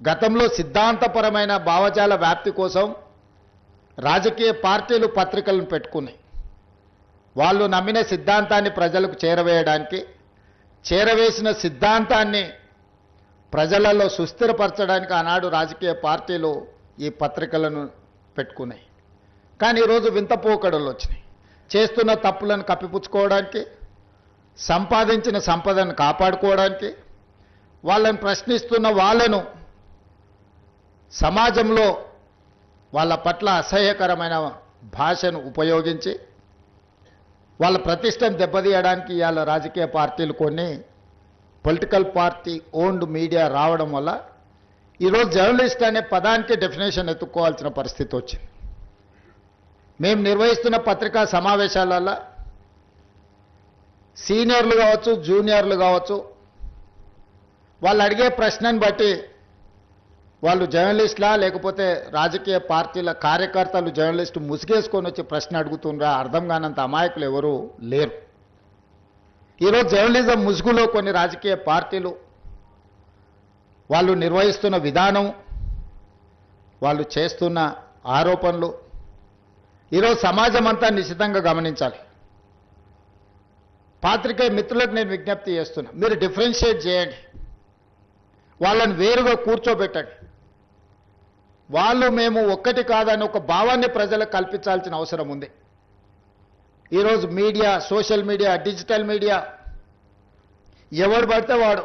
గతంలో సిద్ధాంతపరమైన భావజాల వ్యాప్తి కోసం రాజకీయ పార్టీలు పత్రికలను పెట్టుకున్నాయి. వాళ్ళు నమ్మిన సిద్ధాంతాన్ని ప్రజలకు చేరవేయడానికి చేరవేసిన సిద్ధాంతాన్ని ప్రజలలో సుస్థిరపరచడానికి ఆనాడు రాజకీయ పార్టీలు ఈ పత్రికలను పెట్టుకున్నాయి. కానీ ఈరోజు వింత పోకడలు వచ్చినాయి. చేస్తున్న తప్పులను కప్పిపుచ్చుకోవడానికి సంపాదించిన సంపదను కాపాడుకోవడానికి వాళ్ళని ప్రశ్నిస్తున్న వాళ్ళను సమాజంలో వాళ్ళ పట్ల అసహ్యకరమైన భాషను ఉపయోగించి వాళ్ళ ప్రతిష్టను దెబ్బతీయడానికి ఇవాళ రాజకీయ పార్టీలు కొన్ని పొలిటికల్ పార్టీ ఓన్డ్ మీడియా రావడం వల్ల ఈరోజు జర్నలిస్ట్ అనే పదానికి డెఫినేషన్ ఎత్తుక్కోవాల్సిన పరిస్థితి వచ్చింది. మేము నిర్వహిస్తున్న పత్రికా సమావేశాలలో సీనియర్లు కావచ్చు జూనియర్లు కావచ్చు వాళ్ళు అడిగే ప్రశ్నను బట్టి వాళ్ళు జర్నలిస్టులా లేకపోతే రాజకీయ పార్టీల కార్యకర్తలు జర్నలిస్టు ముసుగేసుకొని వచ్చి ప్రశ్న అడుగుతుండ్రా అర్థం కానంత అమాయకులు ఎవరు లేరు. ఈరోజు జర్నలిజం ముసుగులో కొన్ని రాజకీయ పార్టీలు వాళ్ళు నిర్వహిస్తున్న విధానం వాళ్ళు చేస్తున్న ఆరోపణలు ఈరోజు సమాజం అంతా నిశ్చితంగా గమనించాలి. పాత్రికేయ మిత్రులకు నేను విజ్ఞప్తి చేస్తున్నా మీరు డిఫరెన్షియేట్ చేయండి. వాళ్ళని వేరుగా కూర్చోబెట్టండి. వాళ్ళు మేము ఒక్కటి కాదని ఒక భావాన్ని ప్రజలకు కల్పించాల్సిన అవసరం ఉంది. ఈరోజు media social media digital media ఎవడు పడితే వాడు.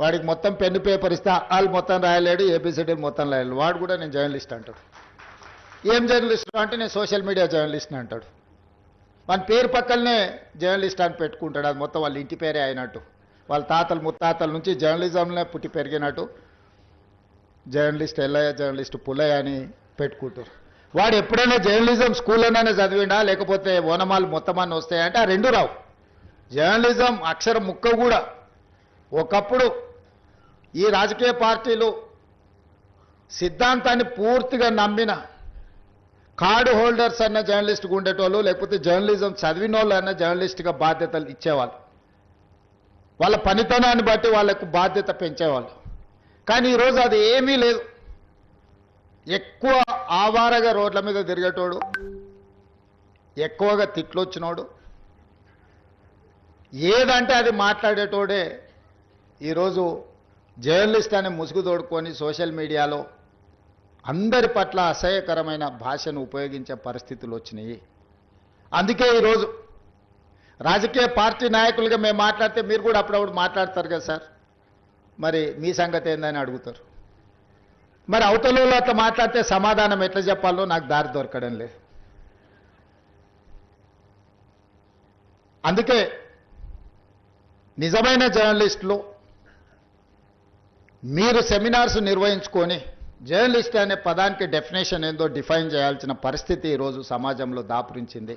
వాడికి మొత్తం పెన్ను పేపర్ ఇస్తే వాళ్ళు మొత్తం రాయలేడు ఏబిసిడి మొత్తం రాయలేడు. వాడు కూడా నేను జర్నలిస్ట్ అంటాడు. ఏం జర్నలిస్ట్ అంటే నేను సోషల్ మీడియా జర్నలిస్ట్ని అంటాడు. వాని పేరు పక్కనే జర్నలిస్ట్ అని పెట్టుకుంటాడు. అది మొత్తం వాళ్ళ ఇంటి పేరే అయినట్టు. వాళ్ళ తాతలు ముత్తాతల నుంచి జర్నలిజంలో పుట్టి పెరిగినట్టు. జర్నలిస్ట్ ఎల్లయ్య జర్నలిస్ట్ పుల్లయ్య అని పెట్టుకుంటారు. వాడు ఎప్పుడైనా జర్నలిజం స్కూల్లోనైనా చదివిండా? లేకపోతే ఓనమాలు మొత్తమాన్ని వస్తాయంటే ఆ రెండు రావు. జర్నలిజం అక్షర ముక్క కూడా. ఒకప్పుడు ఈ రాజకీయ పార్టీలు సిద్ధాంతాన్ని పూర్తిగా నమ్మిన కార్డు హోల్డర్స్ అన్న జర్నలిస్ట్గా ఉండేటోళ్ళు లేకపోతే జర్నలిజం చదివిన వాళ్ళు అన్న జర్నలిస్ట్గా బాధ్యతలు ఇచ్చేవాళ్ళు. వాళ్ళ పనితనాన్ని బట్టి వాళ్ళకు బాధ్యత పెంచేవాళ్ళు. కానీ ఈరోజు అది ఏమీ లేదు. ఎక్కువ ఆవారగా రోడ్ల మీద తిరిగేటోడు ఎక్కువగా తిట్లొచ్చినోడు ఏదంటే అది మాట్లాడేటోడే ఈరోజు జర్నలిస్ట్ అనే ముసుగు తోడుకొని సోషల్ మీడియాలో అందరి పట్ల అసహ్యకరమైన భాషను ఉపయోగించే పరిస్థితులు వచ్చినాయి. అందుకే ఈరోజు రాజకీయ పార్టీ నాయకులుగా మేము మాట్లాడితే మీరు కూడా అప్పుడప్పుడు మాట్లాడతారు కదా సార్? మరి మీ సంగతి ఏందని అడుగుతారు. మరి అవతలలో అట్లా మాట్లాడితే సమాధానం ఎట్లా చెప్పాలో నాకు దారి దొరకడం లేదు. అందుకే నిజమైన జర్నలిస్టులు మీరు సెమినార్స్ నిర్వహించుకొని జర్నలిస్ట్ అనే పదానికి డెఫినేషన్ ఏందో డిఫైన్ చేయాల్సిన పరిస్థితి ఈరోజు సమాజంలో దాపురించింది.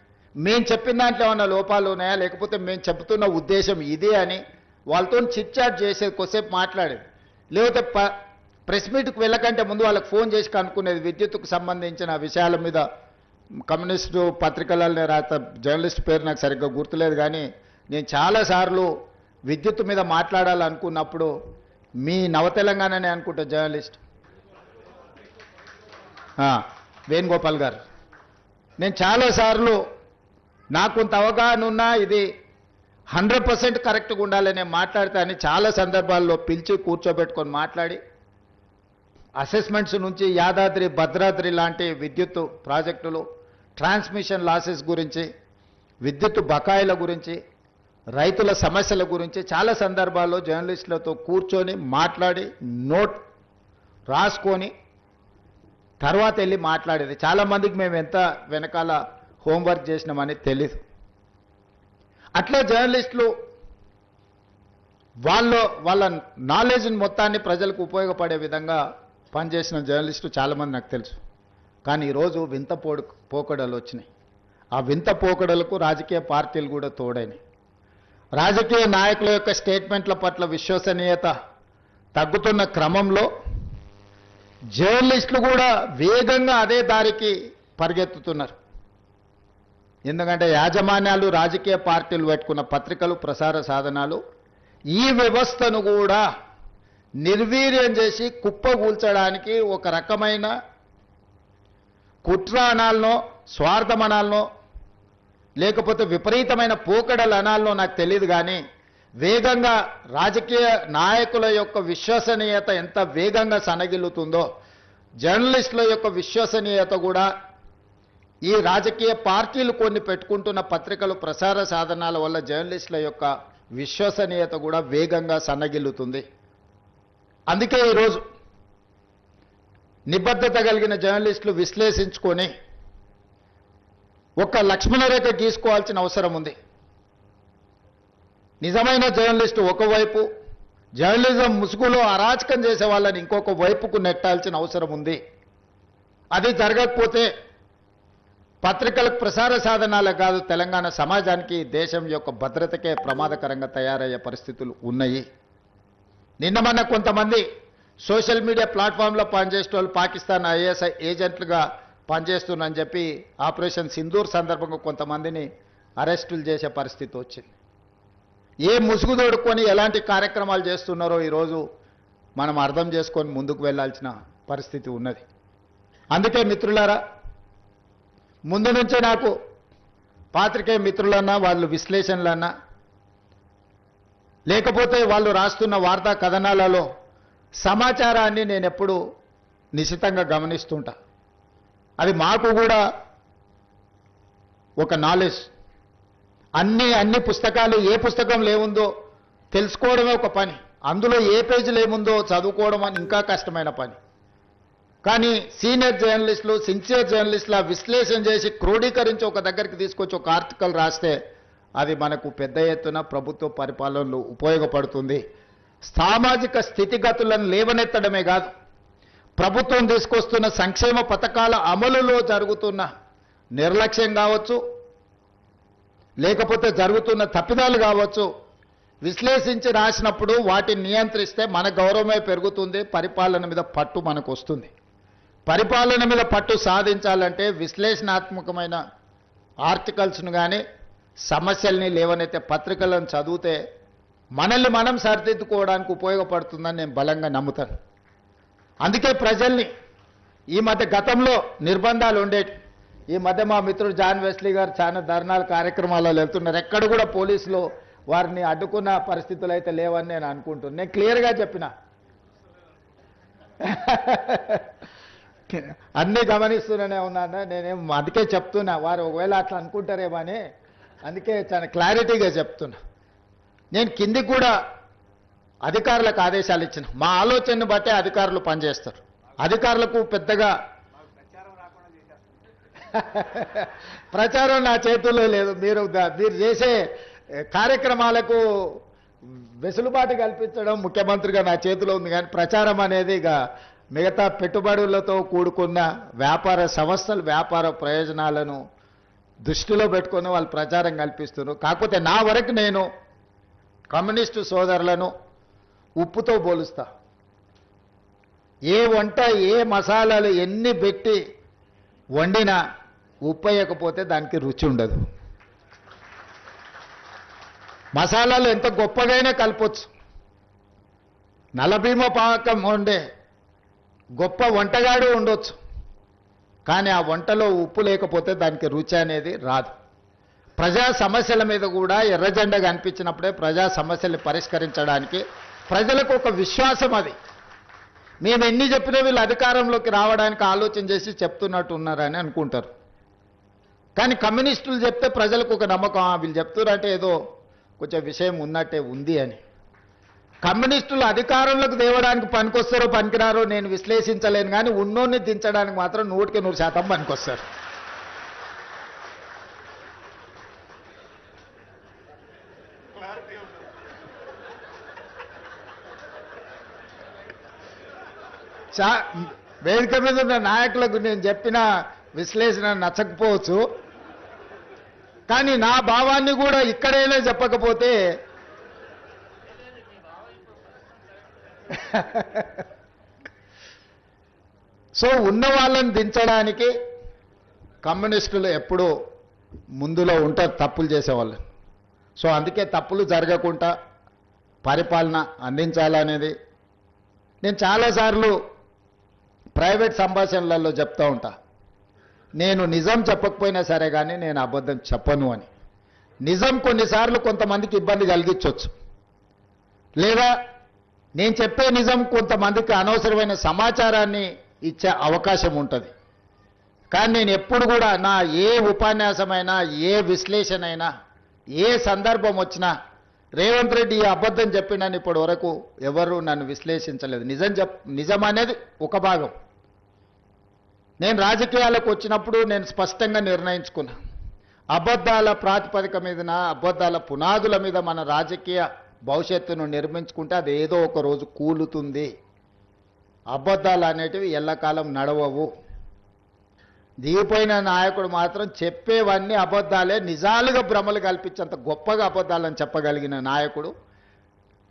మేము చెప్పిన దాంట్లో ఏమన్నా లోపాలు ఉన్నాయా? లేకపోతే మేము చెబుతున్న ఉద్దేశం ఇదే అని వాళ్ళతో చిట్ చాట్ చేసేది కొద్దిసేపు మాట్లాడేది లేకపోతే ప ప్రెస్ మీట్కి వెళ్ళకంటే ముందు వాళ్ళకి ఫోన్ చేసి కనుక్కునేది విద్యుత్కు సంబంధించిన విషయాల మీద కమ్యూనిస్టు పత్రికలనే రాత జర్నలిస్ట్ పేరు నాకు సరిగ్గా గుర్తులేదు కానీ నేను చాలాసార్లు విద్యుత్ మీద మాట్లాడాలనుకున్నప్పుడు మీ నవ తెలంగాణనే అనుకుంటా జర్నలిస్ట్. వేణుగోపాల్ గారు. నేను చాలాసార్లు నాకు కొంత అవగాహన ఉన్నా ఇది హండ్రెడ్ పర్సెంట్ కరెక్ట్గా ఉండాలని నేను మాట్లాడితే అని చాలా సందర్భాల్లో పిలిచి కూర్చోబెట్టుకొని మాట్లాడి అసెస్మెంట్స్ నుంచి యాదాద్రి భద్రాద్రి లాంటి విద్యుత్ ప్రాజెక్టులు ట్రాన్స్మిషన్ లాసెస్ గురించి విద్యుత్ బకాయిల గురించి రైతుల సమస్యల గురించి చాలా సందర్భాల్లో జర్నలిస్టులతో కూర్చొని మాట్లాడి నోట్ రాసుకొని తర్వాత వెళ్ళి మాట్లాడేది. చాలామందికి మేము ఎంత వెనకాల హోంవర్క్ చేసినామని తెలీదు. అట్లా జర్నలిస్టులు వాళ్ళ వాళ్ళ నాలెడ్జ్ని మొత్తాన్ని ప్రజలకు ఉపయోగపడే విధంగా పనిచేసిన జర్నలిస్టులు చాలామంది నాకు తెలుసు. కానీ ఈరోజు వింత పోడు పోకడలు వచ్చినాయి. ఆ వింత పోకడలకు రాజకీయ పార్టీలు కూడా తోడైనాయి. రాజకీయ నాయకుల యొక్క స్టేట్మెంట్ల పట్ల విశ్వసనీయత తగ్గుతున్న క్రమంలో జర్నలిస్టులు కూడా వేగంగా అదే దారికి పరిగెత్తుతున్నారు. ఎందుకంటే యాజమాన్యాలు రాజకీయ పార్టీలు పెట్టుకున్న పత్రికలు ప్రసార సాధనాలు ఈ వ్యవస్థను కూడా నిర్వీర్యం చేసి కుప్పగూల్చడానికి ఒక రకమైన కుట్ర అనాలనో స్వార్థం అనాలనో లేకపోతే విపరీతమైన పోకడలు అనాలనో నాకు తెలియదు కానీ వేగంగా రాజకీయ నాయకుల యొక్క విశ్వసనీయత ఎంత వేగంగా సనగిల్లుతుందో జర్నలిస్టుల యొక్క విశ్వసనీయత కూడా ఈ రాజకీయ పార్టీలు కొన్ని పెట్టుకుంటున్న పత్రికలు ప్రసార సాధనాల వల్ల జర్నలిస్టుల యొక్క విశ్వసనీయత కూడా వేగంగా సన్నగిల్లుతుంది. అందుకే ఈరోజు నిబద్ధత కలిగిన జర్నలిస్టులు విశ్లేషించుకొని ఒక లక్ష్మణరేఖ గీసుకోవాల్సిన అవసరం ఉంది. నిజమైన జర్నలిస్టు ఒకవైపు జర్నలిజం ముసుగులో అరాచకం చేసే వాళ్ళని ఇంకొక వైపుకు నెట్టాల్సిన అవసరం ఉంది. అది జరగకపోతే పత్రికలకు ప్రసార సాధనాలే కాదు తెలంగాణ సమాజానికి దేశం యొక్క భద్రతకే ప్రమాదకరంగా తయారయ్యే పరిస్థితులు ఉన్నాయి. నిన్న మొన్న కొంతమంది సోషల్ మీడియా ప్లాట్ఫామ్లో పనిచేసే వాళ్ళు పాకిస్తాన్ ఐఎస్ఐ ఏజెంట్లుగా పనిచేస్తున్నారని చెప్పి ఆపరేషన్ సింధూర్ సందర్భంగా కొంతమందిని అరెస్టులు చేసే పరిస్థితి వచ్చింది. ఏ ముసుగు తోడుకొని ఎలాంటి కార్యక్రమాలు చేస్తున్నారో ఈరోజు మనం అర్థం చేసుకొని ముందుకు వెళ్ళాల్సిన పరిస్థితి ఉన్నది. అందుకే మిత్రులారా ముందు నుంచే నాకు పాత్రికేయ మిత్రులన్నా వాళ్ళు విశ్లేషణలన్నా లేకపోతే వాళ్ళు రాస్తున్న వార్తా కథనాలలో సమాచారాన్ని నేను ఎప్పుడు నిశితంగా గమనిస్తుంటా. అది మాకు కూడా ఒక నాలెడ్జ్ అన్ని అన్ని పుస్తకాలు ఏ పుస్తకం లేముందో తెలుసుకోవడమే ఒక పని. అందులో ఏ పేజీలు ఏముందో చదువుకోవడం అని ఇంకా కష్టమైన పని. కానీ సీనియర్ జర్నలిస్టులు సిన్సియర్ జర్నలిస్టులు విశ్లేషణ చేసి క్రోడీకరించి ఒక దగ్గరికి తీసుకొచ్చి ఒక ఆర్టికల్ రాస్తే అది మనకు పెద్ద ఎత్తున ప్రభుత్వ పరిపాలనలో ఉపయోగపడుతుంది. సామాజిక స్థితిగతులను లేవనెత్తడమే కాదు ప్రభుత్వం తీసుకొస్తున్న సంక్షేమ పథకాల అమలులో జరుగుతున్న నిర్లక్ష్యం కావచ్చు లేకపోతే జరుగుతున్న తప్పిదాలు కావచ్చు విశ్లేషించి రాసినప్పుడు వాటిని నియంత్రిస్తే మన గౌరవమే పెరుగుతుంది పరిపాలన మీద పట్టు మనకు వస్తుంది. పరిపాలన మీద పట్టు సాధించాలంటే విశ్లేషణాత్మకమైన ఆర్టికల్స్ను కానీ సమస్యల్ని లేవనైతే పత్రికలను చదివితే మనల్ని మనం సరిదిద్దుకోవడానికి ఉపయోగపడుతుందని నేను బలంగా నమ్ముతాను. అందుకే ప్రజల్ని ఈ మధ్య గతంలో నిర్బంధాలు ఉండేవి ఈ మధ్య మా మిత్రుడు జాన్ వెస్లీ గారు చాలా ధర్నాలు కార్యక్రమాలలో వెళ్తున్నారు. ఎక్కడ కూడా పోలీసులు వారిని అడ్డుకున్న పరిస్థితులు అయితే లేవని నేను అనుకుంటున్నాను నేను క్లియర్గా చెప్పిన. అన్నీ గమనిస్తూనే ఉన్నాను. నేనేం అందుకే చెప్తున్నా. వారు ఒకవేళ అట్లా అనుకుంటారేమో అని. అందుకే చాలా క్లారిటీగా చెప్తున్నా. నేను కిందికి కూడా అధికారులకు ఆదేశాలు ఇచ్చిన. మా ఆలోచనను బట్టే అధికారులు పనిచేస్తారు. అధికారులకు పెద్దగా ప్రచారం నా చేతుల్లో లేదు. మీరు మీరు చేసే కార్యక్రమాలకు వెసులుబాటు కల్పించడం ముఖ్యమంత్రిగా నా చేతిలో ఉంది. కానీ ప్రచారం అనేది ఇక మిగతా పెట్టుబడులతో కూడుకున్న వ్యాపార సంస్థలు వ్యాపార ప్రయోజనాలను దృష్టిలో పెట్టుకొని వాళ్ళు ప్రచారం కల్పిస్తున్నారు. కాకపోతే నా వరకు నేను కమ్యూనిస్టు సోదరులను ఉప్పుతో పోలుస్తా. ఏ వంట ఏ మసాలాలు ఎన్ని పెట్టి వండినా ఉప్పు వేయకపోతే దానికి రుచి ఉండదు. మసాలాలు ఎంత గొప్పగైనా కలపొచ్చు. నలభీమ పాకం ఉండే గొప్ప వంటగాడు ఉండొచ్చు. కానీ ఆ వంటలో ఉప్పు లేకపోతే దానికి రుచి అనేది రాదు. ప్రజా సమస్యల మీద కూడా ఎర్రజెండా కనిపించినప్పుడే ప్రజా సమస్యల్ని పరిష్కరించడానికి ప్రజలకు ఒక విశ్వాసం అది. మేము ఎన్ని చెప్పినా వీళ్ళు అధికారంలోకి రావడానికి ఆలోచన చేసి చెప్తున్నట్టు ఉన్నారని అనుకుంటారు. కానీ కమ్యూనిస్టులు చెప్తే ప్రజలకు ఒక నమ్మకం వీళ్ళు చెప్తున్నారంటే ఏదో కొంచెం విషయం ఉన్నట్టే ఉంది అని. కమ్యూనిస్టులు అధికారంలోకి తేవడానికి పనికొస్తారో పనికిరారో నేను విశ్లేషించలేను కానీ ఉన్నోన్ని దించడానికి మాత్రం నూటికి నూరు శాతం పనికొస్తారు. వేదిక మీద ఉన్న నాయకులకు నేను చెప్పిన విశ్లేషణ నచ్చకపోవచ్చు. కానీ నా భావాన్ని కూడా ఇక్కడైనా చెప్పకపోతే సో ఉన్న వాళ్ళని దించడానికి కమ్యూనిస్టులు ఎప్పుడూ ముందులో ఉంటారు తప్పులు చేసేవాళ్ళు. సో అందుకే తప్పులు జరగకుండా పరిపాలన అందించాలనేది నేను చాలాసార్లు ప్రైవేట్ సంభాషణలలో చెప్తూ ఉంటా. నేను నిజం చెప్పకపోయినా సరే కానీ నేను అబద్ధం చెప్పను అని. నిజం కొన్నిసార్లు కొంతమందికి ఇబ్బంది కలిగించవచ్చు లేదా నేను చెప్పే నిజం కొంతమందికి అనవసరమైన సమాచారాన్ని ఇచ్చే అవకాశం ఉంటుంది. కానీ నేను ఎప్పుడు కూడా నా ఏ ఉపన్యాసమైనా ఏ విశ్లేషణ అయినా ఏ సందర్భం వచ్చినా రేవంత్ రెడ్డి ఈ అబద్ధం చెప్పినాను ఇప్పటి వరకు ఎవరు నన్ను విశ్లేషించలేదు. నిజం చెప్ నిజం అనేది ఒక భాగం. నేను రాజకీయాలకు వచ్చినప్పుడు నేను స్పష్టంగా నిర్ణయించుకున్నా. అబద్ధాల ప్రాతిపదిక మీదన అబద్ధాల పునాదుల మీద మన రాజకీయ భవిష్యత్తును నిర్మించుకుంటే అది ఏదో ఒక రోజు కూలుతుంది. అబద్ధాలు అనేటివి ఎల్లకాలం నడవవు. దిగిపోయిన నాయకుడు మాత్రం చెప్పేవన్నీ అబద్ధాలే నిజాలుగా భ్రమలు కల్పించేంత గొప్పగా అబద్ధాలని చెప్పగలిగిన నాయకుడు.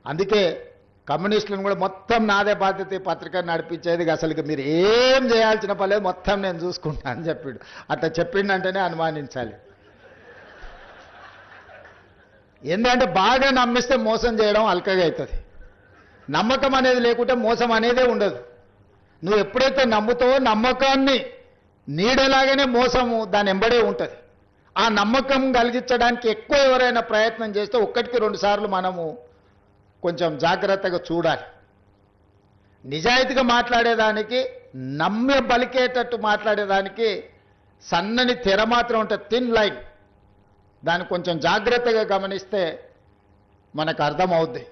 అందుకే కమ్యూనిస్టులను కూడా మొత్తం నాదే బాధ్యత పత్రిక నడిపించేది. అసలు మీరు ఏం చేయాల్సిన పర్లేదు మొత్తం నేను చూసుకుంటా అని చెప్పాడు. అట్లా చెప్పిండంటేనే అనుమానించాలి. ఎందుకంటే బాగా నమ్మిస్తే మోసం చేయడం అల్కగా అవుతుంది. నమ్మకం అనేది లేకుంటే మోసం అనేదే ఉండదు. నువ్వు ఎప్పుడైతే నమ్ముతావో నమ్మకాన్ని నీడలాగానే మోసము దాని ఎంబడే ఉంటుంది. ఆ నమ్మకం కలిగించడానికి ఎక్కువ ఎవరైనా ప్రయత్నం చేస్తే ఒక్కటికి రెండుసార్లు మనము కొంచెం జాగ్రత్తగా చూడాలి. నిజాయితీగా మాట్లాడేదానికి నమ్మి బలికేటట్టు మాట్లాడేదానికి సన్నని తెర మాత్రం ఉంటుంది థిన్ లైన్ దాన్ని కొంచెం జాగ్రత్తగా గమనిస్తే మనకు అర్థమవుద్ది.